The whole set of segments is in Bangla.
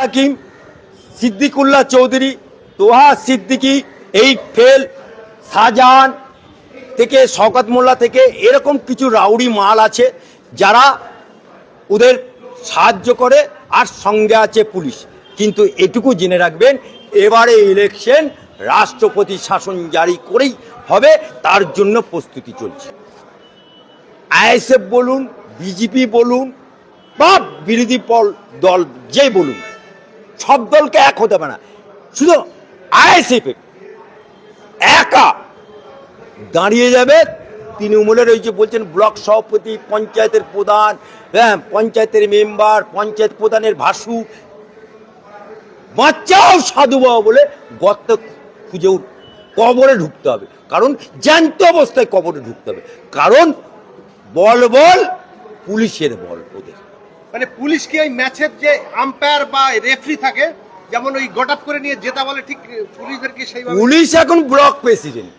হাকিম সিদ্দিকুল্লাহ চৌধুরী, তোহা সিদ্দিকি, এই ফেল, শাহজাহান থেকে, শওকত মোল্লা থেকে এরকম কিছু রাউডি মাল আছে যারা ওদের সাহায্য করে আর সঙ্গে আছে পুলিশ। কিন্তু এটুকু জেনে রাখবেন, এবারে ইলেকশন রাষ্ট্রপতি শাসন জারি করেই হবে, তার জন্য প্রস্তুতি চলছে। আইএসএফ বলুন, বিজেপি বলুন বা বিরোধী দল যেই বলুন সব দলকে এক হতে পারে না। শুধু আইএসএফ একা। দাঁড়িয়ে যাবে তৃণমূলের ওই যে বলছেন ব্লক সভাপতি, পঞ্চায়েতের প্রধান হ্যাঁ পঞ্চায়েতের মেম্বার, পঞ্চায়েত প্রধানের ভাসু। বাচ্চাও সাধু বাবা বলে গর্ত খুঁজে কবরে ঢুকতে হবে। কারণ জ্যান্ত অবস্থায় কবরে ঢুকতে হবে। কারণ বল বল পুলিশের বল ওদের। মানে পুলিশ কি ওই ম্যাচের যে আম্পায়ার বা রেফারি থাকে, যেমন ওই গটাপ করে নিয়ে জেতা বলে ঠিক পুলিশদেরকে সেই পুলিশ এখন ব্লক প্রেসিডেন্ট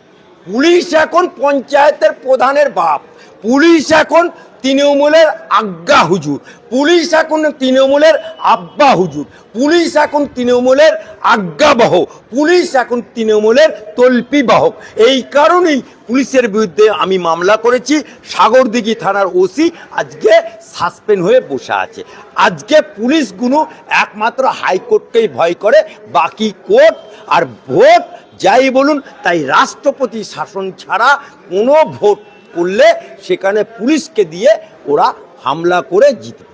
পুলিশ এখন পঞ্চায়েতের প্রধানের বাপ। পুলিশ এখন তৃণমূলের আজ্ঞা হুজুর। পুলিশ এখন তৃণমূলের আব্বা হুজুর। পুলিশ এখন তৃণমূলের আজ্ঞাবহ। পুলিশ এখন তৃণমূলের তল্পি বাহক এই কারণেই পুলিশের বিরুদ্ধে আমি মামলা করেছি। সাগরদিঘি থানার ওসি আজকে সাসপেন্ড হয়ে বসে আছে। আজকে পুলিশগুলো একমাত্র হাইকোর্টকেই ভয় করে। বাকি কোর্ট আর ভোট যাই বলুন, তাই রাষ্ট্রপতি শাসন ছাড়া কোনো ভোট করলে সেখানে পুলিশকে দিয়ে ওরা হামলা করে জিতবে।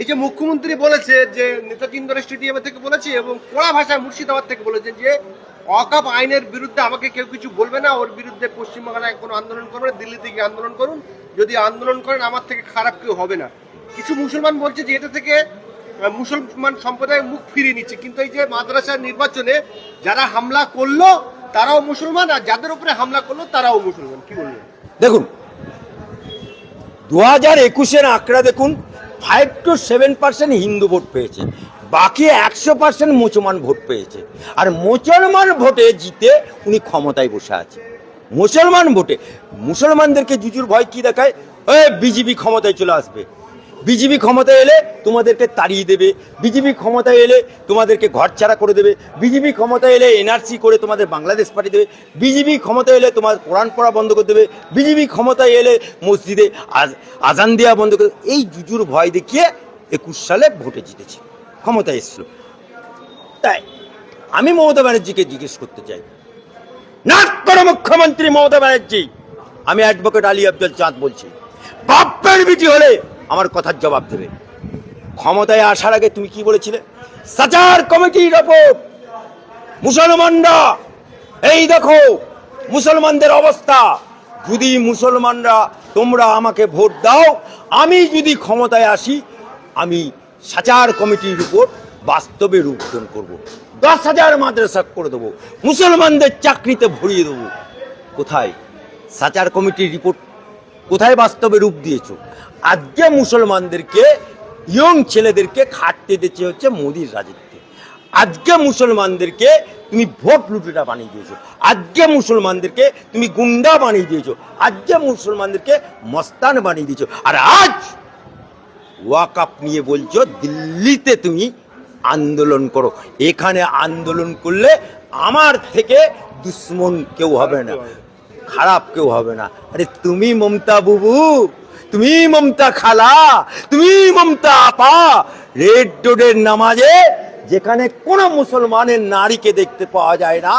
এই যে মুখ্যমন্ত্রী বলেছে যে নেতাজি ইন্দোর স্টেডিয়ামে থেকে বলেছে এবং কড়া ভাষায় মুর্শিদাবাদ থেকে বলেছে যে অকাপ আইনের বিরুদ্ধে আমাকে কেউ কিছু বলবে না, ওর বিরুদ্ধে পশ্চিমবাংলায় কোনো আন্দোলন করবে না দিল্লি থেকে আন্দোলন করুন। যদি আন্দোলন করেন, আমার থেকে খারাপ কেউ হবে না। কিছু মুসলমান বলছে যে এটা থেকে মুসলমান সম্প্রদায় মুখ ফিরিয়ে নিচ্ছে। কিন্তু এই যে মাদ্রাসার নির্বাচনে যারা হামলা করল, তারাও মুসলমান, আর যাদের উপরে হামলা করল, তারাও মুসলমান। কি বলবেন? দেখুন দু হাজার একুশের আঁকড়া দেখুন five two seven percent Hindu vote পেয়েছে, বাকি একশো পার্সেন্ট মুসলমান ভোট পেয়েছে। আর মুসলমান ভোটে জিতে উনি ক্ষমতায় বসে আছে। মুসলমান ভোটে, মুসলমানদেরকে জুজুর ভয় কি দেখায়? ওই বিজেপি ক্ষমতায় চলে আসবে। বিজেপি ক্ষমতায় এলে তোমাদেরকে তাড়িয়ে দেবে। বিজেপি ক্ষমতায় এলে তোমাদেরকে ঘর ছাড়া করে দেবে। বিজেপি ক্ষমতায় এলে এনআরসি করে তোমাদের বাংলাদেশ পাঠিয়ে দেবে। বিজেপি ক্ষমতায় এলে তোমার কোরআন পড়া বন্ধ করে দেবে। বিজেপি ক্ষমতায় এলে মসজিদে আজ- আজান দেওয়া বন্ধ করে এই জুজুর ভয় দেখিয়ে একুশ সালে ভোটে জিতেছে। ক্ষমতায় এসছিল। তাই আমি মমতা ব্যানার্জিকে জিজ্ঞেস করতে চাই। না করো মুখ্যমন্ত্রী মমতা ব্যানার্জি, আমি অ্যাডভোকেট আলী আব্দুল চাঁদ বলছি। বাপ্পের বিটি হলে আমার কথার জবাব দেবে। ক্ষমতায় আসার আগে তুমি কি বলেছিলে? সাচার কমিটির রিপোর্ট মুসলমানরা, এই দেখো, মুসলমানদের অবস্থা। যদি মুসলমানরা, তোমরা আমাকে ভোট দাও, আমি যদি ক্ষমতায় আসি, আমি সাচার কমিটির উপর বাস্তবে রূপদান করব। দশ হাজার মাদ্রাসা করে দেবো। মুসলমানদের চাকরিতে ভরিয়ে দেবো। কোথায়? সাচার কমিটির রিপোর্ট কোথায় বাস্তবে রূপ দিয়েছ? আজকে মুসলমানদেরকে ইয়ং ছেলেদেরকে খাটতে দিচ্ছে হচ্ছে মোদির রাজত্বে আজকে মুসলমানদেরকে তুমি ভোট লুটেরা বানিয়ে দিয়েছ। আজকে মুসলমানদেরকে তুমি গুন্ডা বানিয়ে দিয়েছ। আজকে মুসলমানদেরকে মস্তান বানিয়ে দিয়েছ। আর আজ ওয়াকাপ নিয়ে বলছো, দিল্লিতে তুমি আন্দোলন করো। এখানে আন্দোলন করলে আমার থেকে দুশ্মন কেউ হবে না। খারাপ কেউ হবে না। আরে তুমি মমতা বুবু, তুমি মমতা খালা, তুমি মমতা আপা, রেড রোডের নামাজে যেখানে কোনো মুসলমানের নারীকে দেখতে পাওয়া যায় না,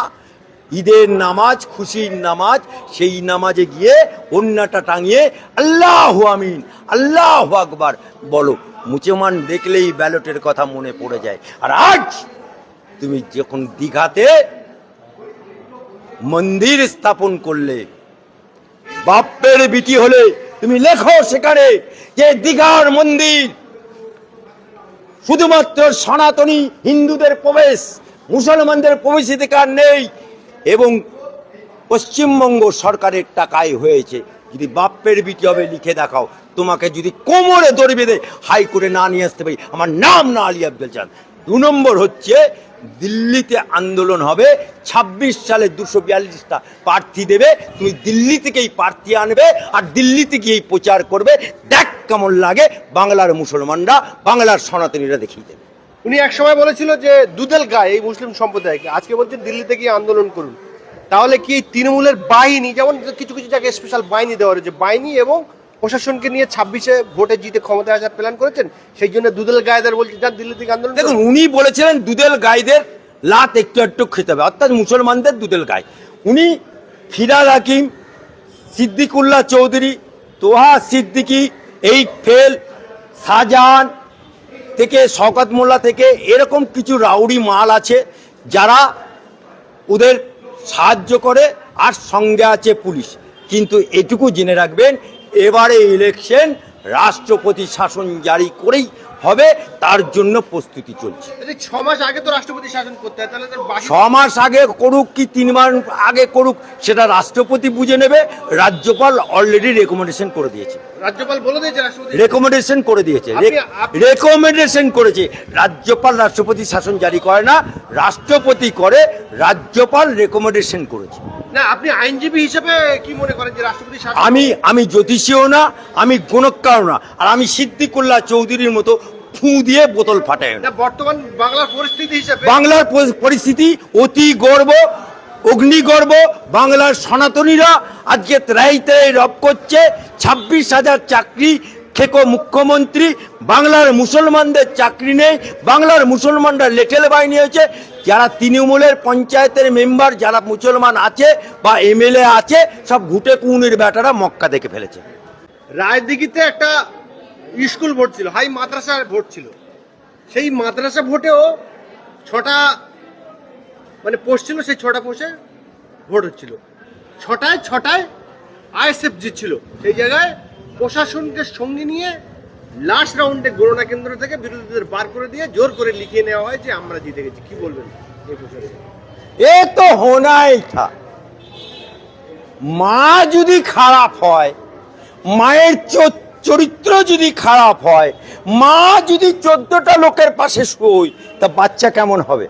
ঈদের নামাজ, খুশির নামাজ, সেই নামাজে গিয়ে অন্যটা টাঙিয়ে আল্লাহ আমিন, আল্লাহ আকবার বলো। মুসলমান দেখলেই ব্যালটের কথা মনে পড়ে যায়। আর আজ তুমি যখন দীঘাতে মন্দির স্থাপন করলে। বাপ্পের বিটি হলে, তুমি লেখো সেখানে যে দীঘার মন্দির। শুধুমাত্র সনাতনী হিন্দুদের প্রবেশ, মুসলমানদের প্রবেশাধিকার নেই, এবং পশ্চিমবঙ্গ সরকারের টাকায় হয়েছে। যদি বাপ্পের বিটি হবে, লিখে দেখাও। তোমাকে যদি কোমরে দড়ি বেঁধে হাইকোর্টে না নিয়ে আসতে পারি, আমার নাম না আলী আব্দুল চাঁদ দু নম্বর হচ্ছে দিল্লিতে আন্দোলন হবে। ২৬ সালে দুশো বিয়াল্লিশটা প্রার্থী দেবে। তুমি দিল্লি থেকেই প্রার্থী আনবে আর দিল্লিতে গিয়েই প্রচার করবে। দেখ কেমন লাগে বাংলার মুসলমানরা, বাংলার সনাতনীরা দেখিয়ে দেবে। উনি এক সময় বলেছিল যে দুধেল গায়ে এই মুসলিম সম্প্রদায়কে। আজকে বলছেন দিল্লিতে গিয়ে আন্দোলন করুন। তাহলে কি তৃণমূলের বাহিনী, যেমন কিছু কিছু জায়গায় স্পেশাল বাহিনী দেওয়া রয়েছে, বাহিনী এবং প্রশাসনকে নিয়ে ছাব্বিশে ভোটে জিতে ক্ষমতায় আসার প্ল্যান করেছেন, সেই জন্য দুধেল গায়েদের বলছে, যান দিল্লি থেকে আন্দোলন দেখুন, উনি বলেছিলেন দুধেল গাইদের লাত একটু একটু খেতে হবে, অর্থাৎ মুসলমানদের দুধেল গাই উনি ফিরাদ হাকিম, সিদ্দিকুল্লাহ চৌধুরী, তোহা সিদ্দিকি এই ফেল, শাহজাহান থেকে, শওকত মোল্লা থেকে এরকম কিছু রাউডি মাল আছে যারা ওদের সাহায্য করে আর সঙ্গে আছে পুলিশ। কিন্তু এটুকু জেনে রাখবেন এবারে ইলেকশন রাষ্ট্রপতি শাসন জারি করেই হবে। তার জন্য প্রস্তুতি চলছে। ছ মাস আগে তো রাষ্ট্রপতি শাসন করতে হয় তাহলে ছ মাস আগে করুক কি তিন মাস আগে করুক সেটা রাষ্ট্রপতি বুঝে নেবে। রাজ্যপাল অলরেডি রেকমেন্ডেশন করে দিয়েছে। রাজ্যপাল বলে দিয়েছে রাষ্ট্রপতি। রেকমেন্ডেশন করে দিয়েছে। রেকমেন্ডেশন করেছে। রাজ্যপাল রাষ্ট্রপতি শাসন জারি করে না রাষ্ট্রপতি করে রাজ্যপাল রেকমেন্ডেশন করেছে। না আপনি আইনজীবী হিসেবে কি মনে করেন যে রাষ্ট্রপতি আমি আমি জ্যোতিষীও না আমি গণকারও না। আর আমি সিদ্দিকুল্লাহ চৌধুরীর মতো ফু দিয়ে বোতল না না বর্তমান বাংলার পরিস্থিতি হিসেবে বাংলার পরিস্থিতি অতি গর্ব অগ্নিগর্ব বাংলার সনাতনীরা আজকে ত্রাই ত্রাই রব করছে। ছাব্বিশ হাজার চাকরি খেকো মুখ্যমন্ত্রী বাংলার মুসলমানদের চাকরি নেই বাংলার মুসলমানরা লেটেল বাহিনী হয়েছে। যারা তৃণমূলের পঞ্চায়েতের মেম্বার যারা মুসলমান আছে বা এমএলএ আছে সব ঘুটে কুউনির বেটারা মক্কা দেখে ফেলেছে। রায়দিঘিতে একটা স্কুল ভোট ছিল, হাই মাদ্রাসার ভোট ছিল। সেই মাদ্রাসা ভোটেও ছটা মানে পোস্ট ছিল, সেই ছটা পোস্টে ভোট হচ্ছিল। ছটায় ছটায় আইএসএফ জিতছিল। সেই জায়গায় প্রশাসনকে সঙ্গে নিয়ে লাস্ট রাউন্ডে গণনা কেন্দ্র থেকে বিরোধীদের বার করে দিয়ে জোর করে লিখিয়ে নেওয়া হয় যে আমরা জিতে গেছি। কি বলবেন এ তো হোনাই থা। মা যদি খারাপ হয়, মায়ের চ- চরিত্র যদি খারাপ হয়, মা যদি চোদ্দটা লোকের পাশে শোয় তা বাচ্চা কেমন হবে?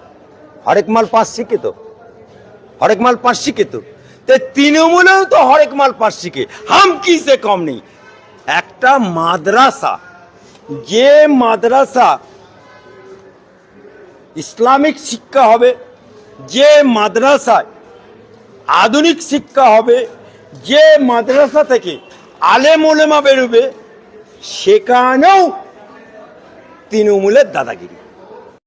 হরেক মাল পাঁচ শিখে তো। হরেক মাল পাঁচ শিখে তো। তো তৃণমূলেও তো হরেক মাল পাঁচ শিখে হাম কি সে কম নেই? একটা মাদ্রাসা। যে মাদ্রাসা ইসলামিক শিক্ষা হবে, যে মাদ্রাসায় আধুনিক শিক্ষা হবে, যে মাদ্রাসা থেকে আলেম ওলেমা বেরোবে সেখানেও তৃণমূলের দাদাগিরি।